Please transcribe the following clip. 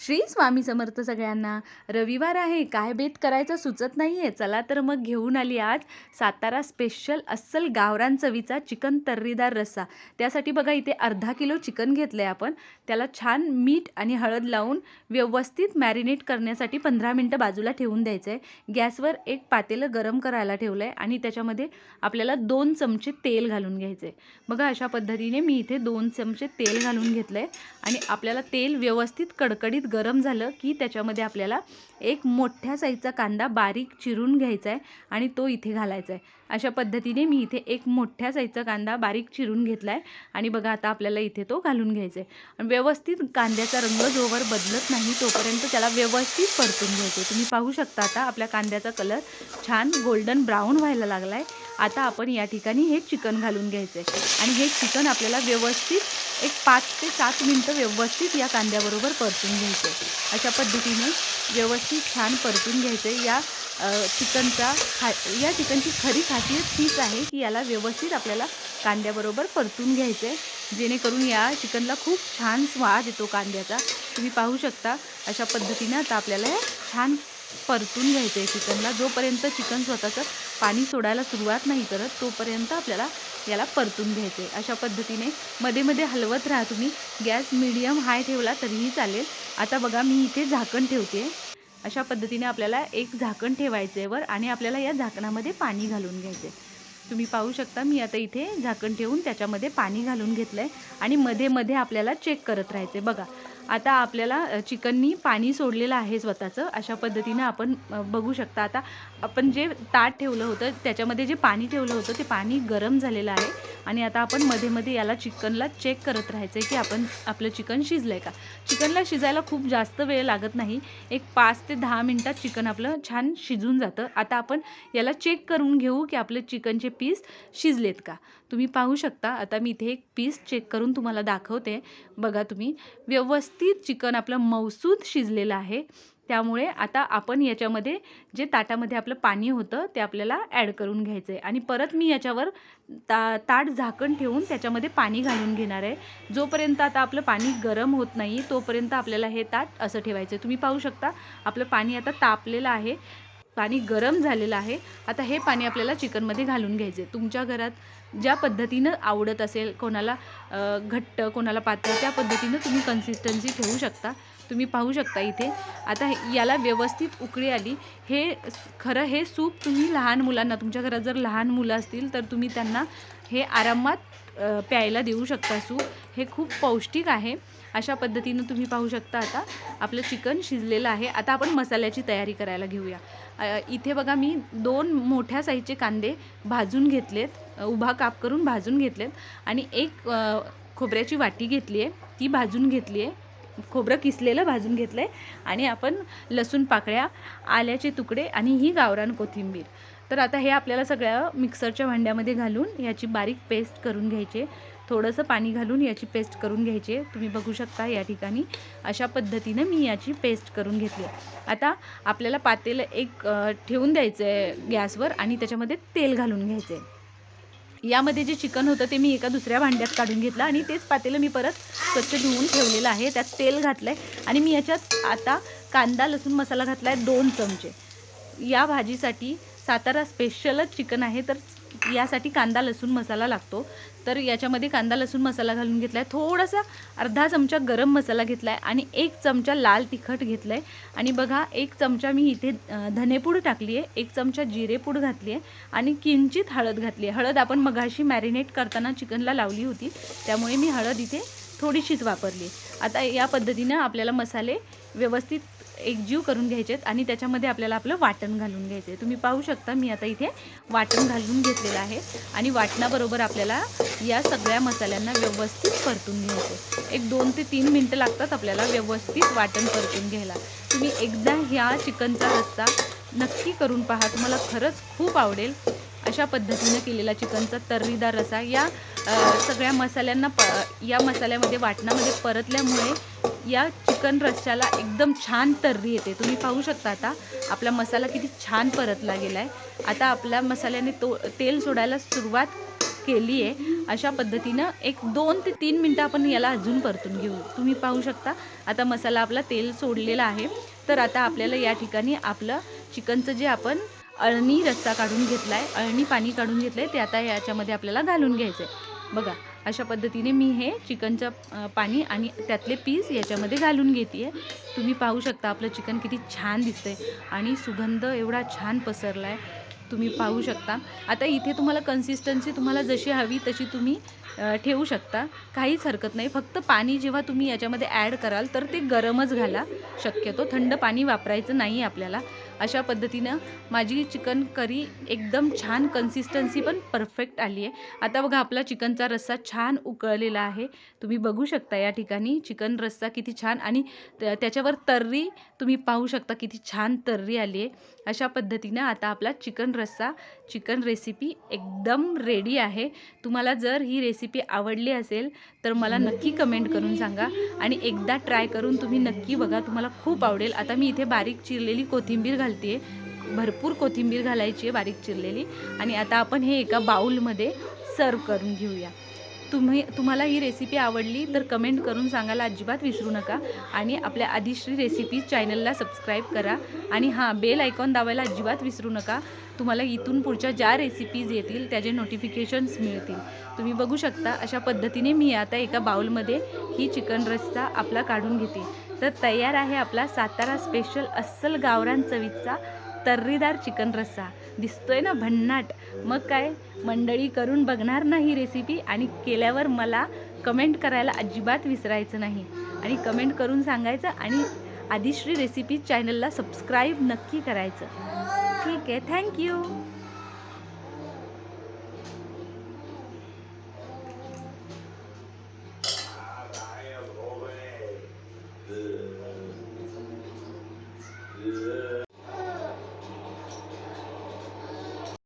श्री स्वामी समर्थ सगळ्यांना. रविवार आहे. काय बेत करायचं सुचत नाही आहे चला तर मग घेऊन आली आज सातारा स्पेशल अस्सल गावरान चवीचा चिकन तर्रीदार रस्सा. त्यासाठी बघा इथे अर्धा किलो चिकन घेतलं आहे आपण. त्याला छान मीठ आणि हळद लावून व्यवस्थित मॅरिनेट करण्यासाठी पंधरा मिनटं बाजूला ठेवून द्यायचं आहे गॅसवर एक पातेलं गरम करायला ठेवलं आहे आणि त्याच्यामध्ये आपल्याला दोन चमचे तेल घालून घ्यायचं आहे बघा अशा पद्धतीने मी इथे दोन चमचे तेल घालून घेतलं आहे आणि आपल्याला तेल व्यवस्थित कडकडीत गरम झालं की त्याच्यामध्ये आपल्याला एक मोठ्या साईजचा कांदा बारीक चिरून घ्यायचा आहे आणि तो इथे घालायचा आहे. अशा पद्धतीने मी इथे एक मोठ्या साईजचा कांदा बारीक चिरून घेतला आहे आणि बघा आता आपल्याला इथे तो घालून घ्यायचा आहे आणि व्यवस्थित कांद्याचा रंग जोवर बदलत नाही तोपर्यंत त्याला व्यवस्थित परतून घ्यायचे तुम्ही पाहू शकता आता आपल्या कांद्याचा कलर छान गोल्डन ब्राऊन व्हायला लागला आहे आता आपण या ठिकाणी हे चिकन घालून घ्यायचं आहे आणि हे चिकन आपल्याला व्यवस्थित एक पाच ते सात मिनटं व्यवस्थित या कांद्याबरोबर परतून घ्यायचं आहे अशा पद्धतीने व्यवस्थित छान परतून घ्यायचं आहे या चिकनचा खा या चिकनची खरी खासियत हीच आहे की याला व्यवस्थित आपल्याला कांद्याबरोबर परतून घ्यायचं आहे. जेणेकरून या चिकनला खूप छान स्वाद येतो कांद्याचा. तुम्ही पाहू शकता अशा पद्धतीनं आता आपल्याला हे छान परतून घ्यायचं आहे चिकनला. जोपर्यंत चिकन स्वतःचं पाणी सोडायला सुरुवात नाही करत तोपर्यंत आपल्याला याला परतून घ्यायचे अशा पद्धतीने मध्ये मध्ये हलवत राहा तुम्ही. गॅस मिडियम हाय ठेवला तरीही चालेल. आता बघा मी इथे झाकण ठेवते. अशा पद्धतीने आपल्याला एक झाकण ठेवायचं आहे वर आणि आपल्याला या झाकणामध्ये पाणी घालून घ्यायचं आहे तुम्ही पाहू शकता मी आता इथे झाकण ठेवून त्याच्यामध्ये पाणी घालून घेतलं आहे आणि मध्ये मध्ये आपल्याला चेक करत राहायचं आहे बघा आता आपल्याला चिकननी पाणी सोडलेलं आहे स्वतःचं अशा पद्धतीनं आपण बघू शकता. आता आपण जे ताट ठेवलं होतं त्याच्यामध्ये जे पाणी ठेवलं होतं ते पाणी गरम झालेलं आहे. आणि आता आपण मध्ये मध्ये याला चिकनला चेक करत राहायचं आहे की आपण आपलं चिकन शिजलं आहे का? चिकनला शिजायला खूप जास्त वेळ लागत नाही. एक पाच ते दहा मिनटात चिकन आपलं छान शिजून जातं. आता आपण याला चेक करून घेऊ की आपले चिकनचे पीस शिजलेत का? तुम्ही पाहू शकता. आता मी इथे एक पीस चेक करून तुम्हाला दाखवते. बघा तुम्ही व्यवस्थित चिकन आपलं मौसूद शिजलेलं आहे. त्यामुळे आता आपण याच्यामध्ये जे ताटामध्ये आपलं पाणी होतं ते आपल्याला ॲड करून घ्यायचं आहे आणि परत मी याच्यावर ता ताट झाकण ठेवून त्याच्यामध्ये पाणी घालून घेणार आहे. जोपर्यंत आता आपलं पाणी गरम होत नाही तोपर्यंत आपल्याला हे ताट असं ठेवायचं आहे तुम्ही पाहू शकता आपलं पाणी आता तापलेलं आहे. पाणी गरम झालेलं आहे. आता हे पाणी आपल्याला चिकनमध्ये घालून घ्यायचे तुमच्या घरात ज्या पद्धतीनं आवडत असेल कोणाला घट्ट कोणाला पातळ त्या पद्धतीनं तुम्ही कन्सिस्टन्सी ठेवू शकता. तुम्ही पाहू शकता इथे. आता याला व्यवस्थित उकळी आली. हे खरं हे सूप तुम्ही लहान मुलांना तुमच्या घरात जर लहान मुलं असतील तर तुम्ही त्यांना हे आरामात प्यायला देऊ शकता सूप. हे खूप पौष्टिक आहे. अशा पद्धतीनं तुम्ही पाहू शकता आता आपलं चिकन शिजलेलं आहे. आता आपण मसाल्याची तयारी करायला घेऊया. इथे बघा मी दोन मोठ्या साईजचे कांदे भाजून घेतलेत. उभा काप करून भाजून घेतलेत. आणि एक खोबऱ्याची वाटी घेतली आहे ती भाजून घेतली आहे खोबरं किसलेलं भाजून घेतलं आहे आणि आपण लसूण पाकळ्या आल्याचे तुकडे आणि ही गावरान कोथिंबीर. तर आता हे आपल्याला सगळ्या मिक्सरच्या भांड्यामध्ये घालून ह्याची बारीक पेस्ट करून घ्यायचे. थोडंसं पाणी घालून याची पेस्ट करून घ्यायची तुम्ही बघू शकता या ठिकाणी अशा पद्धतीनं मी याची पेस्ट करून घेतली आहे. आता आपल्याला पातेलं एक ठेवून द्यायचं आहे गॅसवर आणि त्याच्यामध्ये तेल घालून घ्यायचं आहे. यामध्ये जे चिकन होतं ते मी एका दुसऱ्या भांड्यात काढून घेतलं आणि तेच पातेलं मी परत स्वच्छ धुवून ठेवलेलं आहे. त्यात तेल घातलं आहे आणि मी याच्यात आता कांदा लसूण मसाला घातला आहे दोन चमचे. या भाजीसाठी सातारा स्पेशलच चिकन आहे तर यासाठी कांदा लसूण मसाला लागतो. तर याच्यामध्ये कांदा लसूण मसाला घालून घेतला आहे थोडासा अर्धा चमचा गरम मसाला घेतला आहे आणि एक चमचा लाल तिखट घेतलं आहे आणि बघा एक चमचा मी इथे धनेपूड टाकली आहे एक चमचा जिरेपूड घातली आहे आणि किंचित हळद घातली आहे हळद आपण मगाशी मॅरिनेट करताना चिकनला लावली होती. त्यामुळे मी हळद इथे थोडीशीच वापरली आता या पद्धतीनं आपल्याला मसाले व्यवस्थित एकजीव करून घ्यायचे आहेत आणि त्याच्यामध्ये आपल्याला आपलं वाटण घालून घ्यायचं आहे तुम्ही पाहू शकता मी आता इथे वाटण घालून घेतलेलं आहे आणि वाटणाबरोबर आपल्याला या सगळ्या मसाल्यांना व्यवस्थित परतून घ्यायचं एक दोन ते तीन मिनटं लागतात आपल्याला व्यवस्थित वाटण परतून घ्यायला. तुम्ही एकदा ह्या चिकनचा रस्सा नक्की करून पहा तुम्हाला खरंच खूप आवडेल अशा पद्धतीनं केलेला चिकनचा तर्रीदार रसा या सगळ्या मसाल्यांना प या मसाल्यामध्ये वाटणामध्ये परतल्यामुळे या चिकन रस्स्याला एकदम छान तर्री येते. तुम्ही पाहू शकता आता आपला मसाला किती छान परतला गेला आहे आता आपल्या मसाल्याने तो तेल सोडायला सुरुवात केली आहे अशा पद्धतीनं एक दोन ते तीन मिनटं आपण याला अजून परतून घेऊ. तुम्ही पाहू शकता आता मसाला आपला तेल सोडलेला आहे. तर आता आपल्याला या ठिकाणी आपलं चिकनचं जे आपण अळणी रस्सा काढून घेतला आहे अळणी पाणी काढून घेतलं आहे ते आता याच्यामध्ये आपल्याला घालून घ्यायचं आहे बघा अशा पद्धतीने मी हे चिकनचं पाणी आणि त्यातले पीस याच्यामध्ये घालून घेते आहे तुम्ही पाहू शकता आपलं चिकन किती छान दिसतंय आणि सुगंध एवढा छान पसरला आहे तुम्ही पाहू शकता. आता इथे तुम्हाला कन्सिस्टन्सी तुम्हाला जशी हवी तशी तुम्ही ठेवू शकता. काहीच हरकत नाही. फक्त पाणी जेव्हा तुम्ही याच्यामध्ये ॲड कराल तर ते गरमच घाला. शक्यतो थंड पाणी वापरायचं नाही आपल्याला. अशा पद्धतीनं माझी चिकन करी एकदम छान कन्सिस्टन्सी पण परफेक्ट आली आहे. आता बघा आपला चिकनचा रस्सा छान उकळलेला आहे. तुम्ही बघू शकता या ठिकाणी चिकन रस्सा किती छान आणि त्याच्यावर तर्री तुम्ही पाहू शकता किती छान तर्री आली आहे. अशा पद्धतीनं आता आपला चिकन रस्सा चिकन रेसिपी एकदम रेडी आहे. तुम्हाला जर ही रेसिपी आवडली असेल तर मला नक्की कमेंट करून सांगा आणि एकदा ट्राय करून तुम्ही नक्की बघा तुम्हाला खूप आवडेल. आता मी इथे बारीक चिरलेली कोथिंबीर घालते भरपूर कोथिंबीर घालायची आहे बारीक चिरलेली. आणि आता आपण हे एका बाऊलमध्ये सर्व करून घेऊया. तुम्ही तुम्हाला ही रेसिपी आवडली तर कमेंट करून सांगायला अजिबात विसरू नका. आणि आपल्या आदिश्री रेसिपीज चॅनलला सबस्क्राईब करा. आणि हां बेल आयकॉन दाबायला अजिबात विसरू नका. तुम्हाला इथून पुढच्या ज्या रेसिपीज येतील त्याचे नोटिफिकेशन्स मिळतील. तुम्ही बघू शकता अशा पद्धतीने मी आता एका बाउलमध्ये ही चिकन रस्सा आपला काढून घेते. तर तयार आहे आपला सातारा स्पेशल अस्सल गावरान चवीचा तर्रीदार चिकन रस्सा. दिसतोय ना भन्नाट. मग काय? मंडळी करून बघणार ना ही रेसिपी आणि केल्यावर मला कमेंट करायला अजिबात विसरायचं नाही. आणि कमेंट करून सांगायचं आणि आदिश्री रेसिपी चॅनलला सबस्क्राईब नक्की करायचं. ठीक आहे. थँक्यू